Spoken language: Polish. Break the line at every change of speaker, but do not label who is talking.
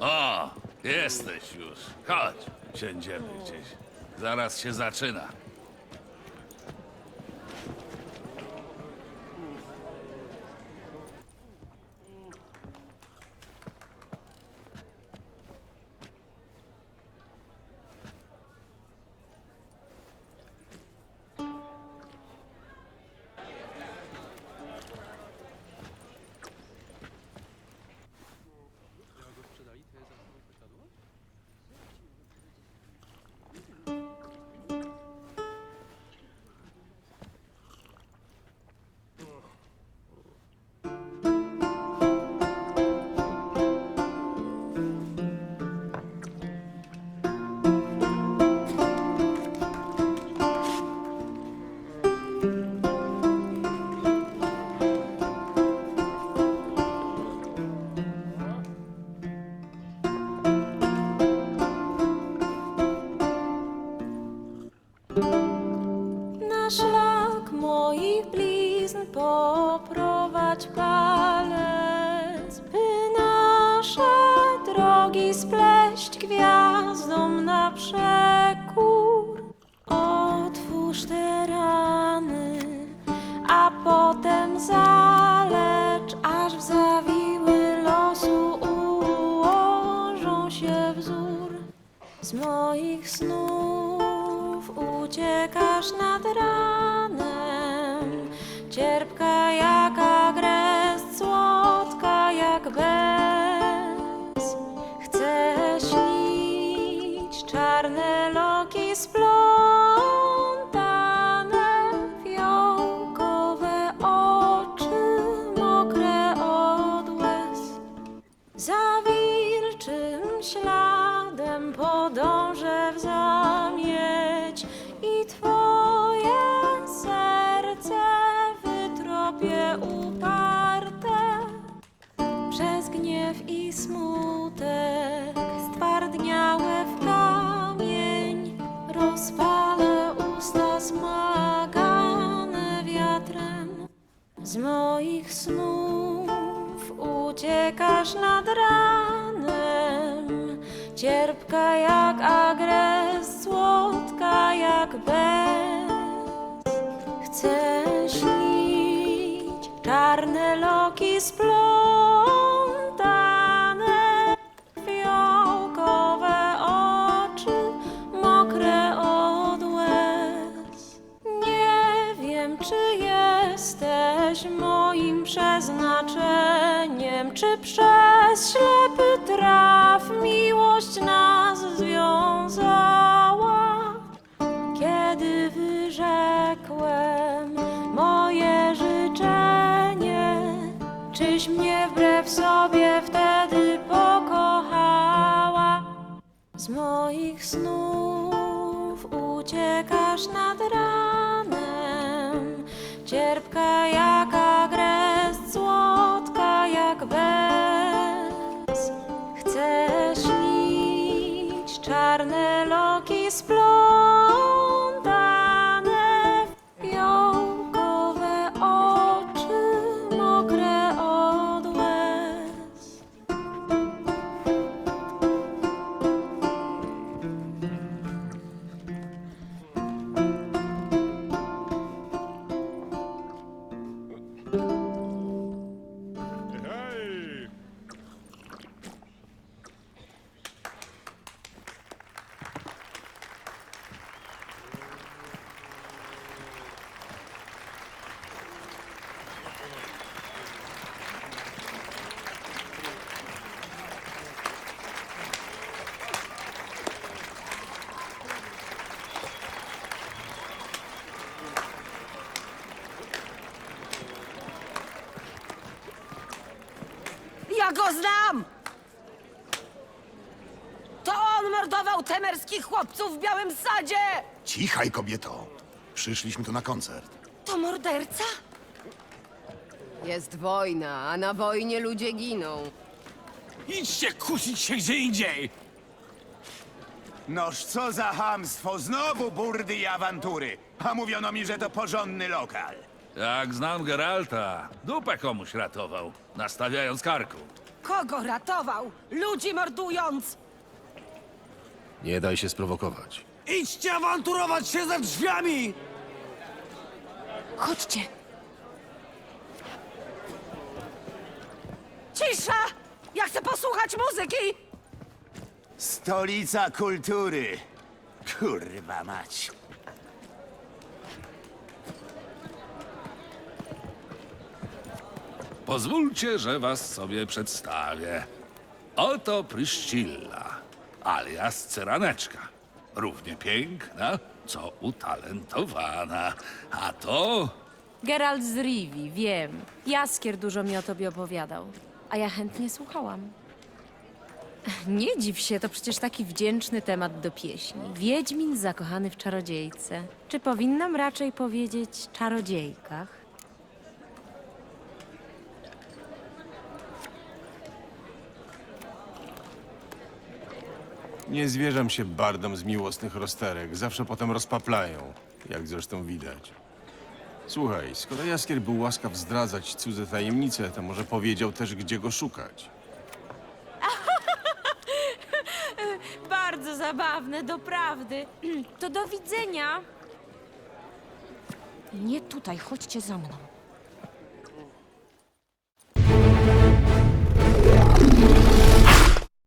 O, jesteś już. Chodź, siędziemy gdzieś. Zaraz się zaczyna.
Poprowadź palec, by nasze drogi spleść gwiazdom na przekór. Otwórz te rany, a potem zalecz, aż w zawiły losu ułożą się wzór. Z moich snów uciekasz nad ranem, twoje serce wytropię uparte. Przez gniew i smutek stwardniałe w kamień rozpalę usta smagane wiatrem. Z moich snów uciekasz nad ranem, cierpka jak agres, Chcę śnić czarne loki splątane, fiołkowe oczy, mokre od łez. Nie wiem, czy jesteś moim przeznaczeniem, czy przez ślepy traf miłość nas moich snów. Uciekasz nad ranem, cierpka jak agres, słodka jak bez. Chcę śnić czarne loki splątane,
Ja go znam! To on mordował temerskich chłopców w Białym Sadzie!
Cichaj, kobieto. Przyszliśmy tu na koncert.
To morderca?
Jest wojna, a na wojnie ludzie giną.
Idźcie kusić się gdzie indziej!
Noż co za hamstwo, znowu burdy i awantury. A mówiono mi, że to porządny lokal.
Jak znam Geralta, dupę komuś ratował, nastawiając karku.
Kogo ratował? Ludzi mordując!
Nie daj się sprowokować.
Idźcie awanturować się za drzwiami!
Chodźcie.
Cisza! Ja chcę posłuchać muzyki!
Stolica kultury. Kurwa mać.
Pozwólcie, że was sobie przedstawię. Oto Pryszcilla, alias Cyraneczka. Równie piękna, co utalentowana. A to
Geralt z Rivi, wiem. Jaskier dużo mi o tobie opowiadał, a ja chętnie słuchałam. Nie dziw się, to przecież taki wdzięczny temat do pieśni. Wiedźmin zakochany w czarodziejce. Czy powinnam raczej powiedzieć czarodziejkach?
Nie zwierzam się bardom z miłosnych rozterek. Zawsze potem rozpaplają, jak zresztą widać. Słuchaj, skoro Jaskier był łaskaw zdradzać cudze tajemnice, to może powiedział też, gdzie go szukać.
Bardzo zabawne, doprawdy. To do widzenia. Nie tutaj, chodźcie za mną.